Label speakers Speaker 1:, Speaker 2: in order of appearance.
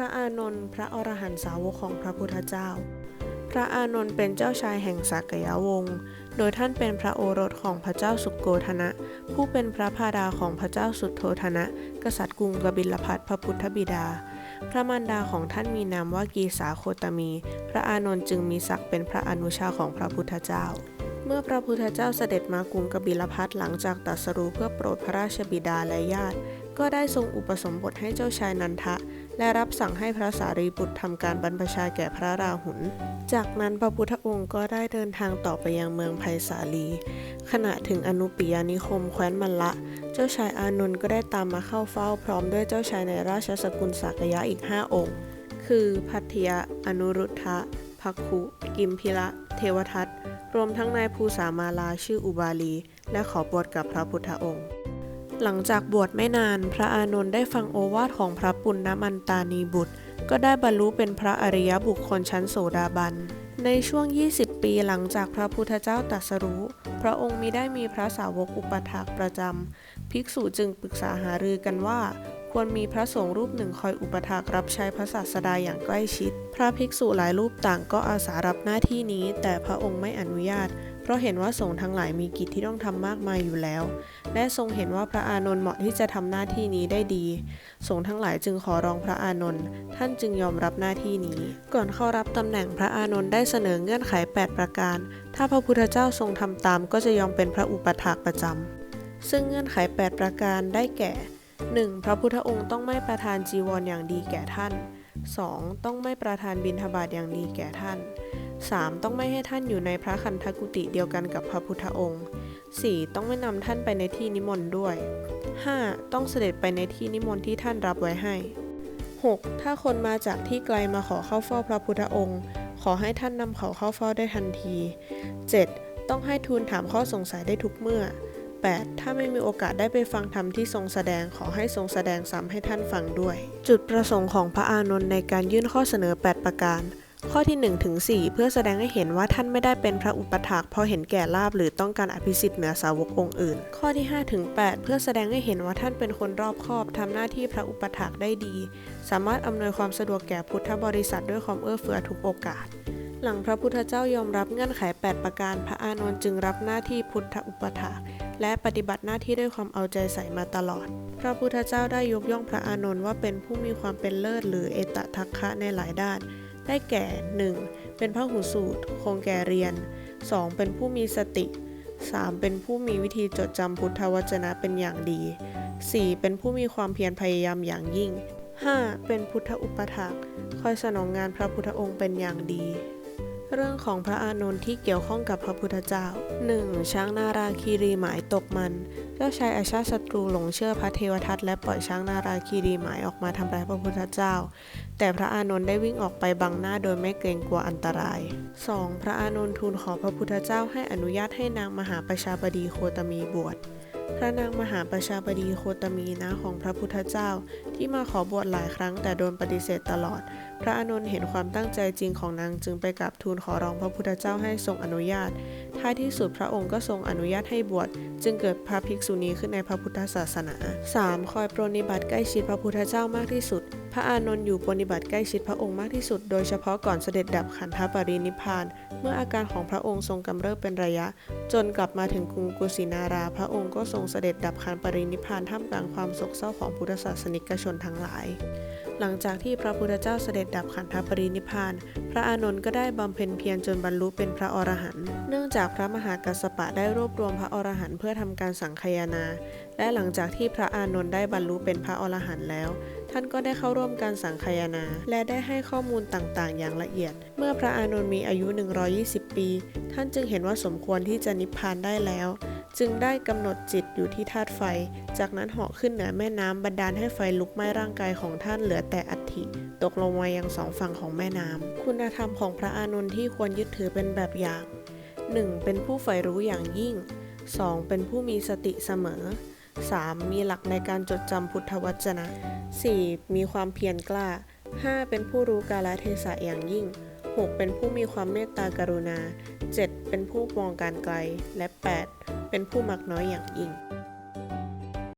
Speaker 1: ระอานนท์พระอรหันตสาวกของพระพุทธเจ้า พระอานนท์เป็นเจ้าชายแห่งสากยวงศ์ โดยท่านเป็นพระโอรสของพระเจ้าสุโกธนะ ผู้เป็นพระพาดาของพระเจ้าสุโธธนะ กษัตริย์กรุงกบิลพัทพระพุทธบิดา พระมารดาของท่านมีนามว่ากีสาโคตมี พระอานนท์จึงมีศักดิ์เป็นพระอนุชาของพระพุทธเจ้าเมื่อพระพุทธเจ้าเสด็จมากรุงกบิลพัทหลังจากตรัสรู้เพื่อโปรดพระราชบิดาและญาติ ก็ได้ทรงอุปสมบทให้เจ้าชายนันทะ และรับสั่งให้พระสารีบุตรทำการบรรพชาแก่พระราหุล จากนั้นพระพุทธองค์ก็ได้เดินทางต่อไปยังเมืองไผ่สาลี ขณะถึงอนุปิยานิคมแคว้นมัลละ เจ้าชายอานนท์ก็ได้ตามมาเข้าเฝ้าพร้อมด้วยเจ้าชายในราชสกุลสากยะอีก 5 องค์ คือพัทยะอนุรุทธะพักคุกิมพิระ เทวทัตรวมทั้งนายภูสามาลาชื่ออุบาลี และขอบวชกับพระพุทธองค์ หลังจากบวชไม่นานพระอานนท์ได้ฟังโอวาทของพระปุณณมันตานีบุตร ก็ได้บรรลุเป็นพระอริยบุคคลชั้นโสดาบัน ในช่วง 20 ปีหลังจากพระพุทธเจ้าตรัสรู้ พระองค์มิได้มีพระสาวกอุปถากประจำ ภิกษุจึงปรึกษาหารือกันว่า ควรมีพระสงฆ์รูปหนึ่งคอยอุปถากรับใช้พระศาสดาอย่างใกล้ชิด พระภิกษุหลายรูปต่างก็อาสารับหน้าที่นี้ แต่พระองค์ไม่อนุญาต เพราะเห็นว่าสงฆ์ทั้งหลายมีกิจที่ต้องทำมากมายอยู่แล้ว และทรงเห็นว่าพระอานนท์เหมาะที่จะทำหน้าที่นี้ได้ดี สงฆ์ทั้งหลายจึงขอร้องพระอานนท์ท่านจึงยอมรับหน้าที่นี้ ก่อนเข้ารับตำแหน่งพระอานนท์ได้เสนอเงื่อนไข 8 ประการ ถ้าพระพุทธเจ้าทรงทำตาม ก็จะยอมเป็นพระอุปถากประจำซึ่งเงื่อนไข 8 ประการได้แก่ 1. พระพุทธองค์ต้องไม่ประทานจีวรออย่างดีแก่ท่าน 2. ต้องไม่ประทานบิณฑบาตอย่างดีแก่ท่าน 3. ต้องไม่ให้ท่านอยู่ในพระคันธกุติเดียวกันกับพระพุทธองค์ 4. ต้องไม่นำท่านไปในที่นิมนต์ด้วย 5. ต้องเสด็จไปในที่นิมนต์ที่ท่านรับไว้ให้ 6. ถ้าคนมาจากที่ไกลมาขอเข้าเฝ้าพระพุทธองค์ ขอให้ท่านนำเขาเข้าเฝ้าได้ทันที 7. ต้องให้ทูลถามข้อสงสัยได้ทุกเมื่อ 8. ถ้าไม่มีโอกาสได้ไปฟังธรรมที่ทรงแสดงขอให้ทรงแสดงซ้ำให้ท่านฟังด้วย จุดประสงค์ของพระอานนท์ในการยื่นข้อเสนอ 8 ประการ ข้อที่1ถึง4เพื่อแสดงให้เห็นว่าท่านไม่ได้เป็นพระอุปถากเพราะเห็นแก่ลาบหรือต้องการอภิสิทธิ์เหนือสาวกองค์อื่น ข้อที่5ถึง8เพื่อแสดงให้เห็นว่าท่านเป็นคนรอบคอบทำหน้าที่พระอุปถากได้ดี สามารถอำนวยความสะดวกแก่พุทธบริษัทด้วยความเอื้อเฟื้อทุกโอกาสหลังพระพุทธเจ้ายอมรับเงื่อนไข 8 ประการ พระอานนท์จึงรับหน้าที่พุทธอุปถาก และปฏิบัติหน้าที่ด้วยความเอาใจใส่มาตลอด พระพุทธเจ้าได้ยกย่องพระอานนท์ว่าเป็นผู้มีความเป็นเลิศหรือเอตทัคคะในหลายด้าน ได้แก่ 1. เป็นพระหูสูตร คงแก่เรียน 2. เป็นผู้มีสติ 3. เป็นผู้มีวิธีจดจำพุทธวจนะเป็นอย่างดี 4. เป็นผู้มีความเพียรพยายามอย่างยิ่ง 5. เป็นพุทธอุปถากคอยสนองงานพระพุทธองค์เป็นอย่างดี เรื่องของพระอานนท์ที่เกี่ยวข้องกับพระพุทธเจ้า 1. ช้างนาราคีรีหมายตกมัน เจ้าชายอาชาศัตรูหลงเชื่อพระเทวทัตและปล่อยช้างนาราคีรีหมายออกมาทำร้ายพระพุทธเจ้า แต่พระอานนท์ได้วิ่งออกไปบังหน้าโดยไม่เกรงกลัวอันตราย 2. พระอานนท์ทูลขอพระพุทธเจ้าให้อนุญาตให้นางมหาประชาบดีโคตมีบวช พระนางมหาประชาบดีโคตมีนะของพระพุทธเจ้า ที่มาขอบวชหลายครั้งแต่โดนปฏิเสธตลอด พระอานนเห็นความตั้งใจจริงของนางจึงไปกราบทูลขอร้องพระพุทธเจ้าให้ทรงอนุญาต ท้ายที่สุดพระองค์ก็ทรงอนุญาตให้บวชจึงเกิดพระภิกษุณีขึ้นในพระพุทธศาสนา 3. คอยปรนนิบัติใกล้ชิดพระพุทธเจ้ามากที่สุด พระอานนท์อยู่ปรนนิบัติใกล้ชิดพระองค์มากที่สุด โดยเฉพาะก่อนเสด็จดับขันธปรินิพาน เมื่ออาการของพระองค์ทรงกำเริบเป็นระยะ จนกลับมาถึงกรุงกุสินารา พระองค์ก็ทรงเสด็จดับขันปรินิพานท่ามกลางความโศกเศร้าของพุทธศาสนิกชนทั้งหลาย หลังจากที่พระพุทธเจ้าเสด็จดับขันธปรินิพพาน พระอานนท์ก็ได้บำเพ็ญเพียรจนบรรลุเป็นพระอรหันต์ เนื่องจากพระมหากัสสปะได้รวบรวมพระอรหันต์เพื่อทำการสังคายนา และหลังจากที่พระอานนท์ได้บรรลุเป็นพระอรหันต์แล้ว ท่านก็ได้เข้าร่วมการสังคายนา และได้ให้ข้อมูลต่างๆ อย่างละเอียด เมื่อพระอานนท์มีอายุ 120 ปี ท่านจึงเห็นว่าสมควรที่จะนิพพานได้แล้ว จึงได้กำหนดจิตอยู่ที่ธาตุไฟ จากนั้นเหาะขึ้นเหนือแม่น้ำบันดาลให้ไฟลุกไหม้ร่างกายของท่านเหลือแต่อัฐิตกลงมายังสองฝั่งของแม่น้ำคุณธรรมของพระอานนท์ที่ควรยึดถือเป็นแบบอย่าง 1. เป็นผู้ใฝ่รู้อย่างยิ่ง 2. เป็นผู้มีสติเสมอ 3. มีหลักในการจดจำพุทธวจนะ 4. มีความเพียรกล้า 5. เป็นผู้รู้กาลเทศะอย่างยิ่ง 6. เป็นผู้มีความเมตตากรุณา 7. เป็นผู้มองการไกล และ 8. เป็นผู้มักน้อยอย่างยิ่ง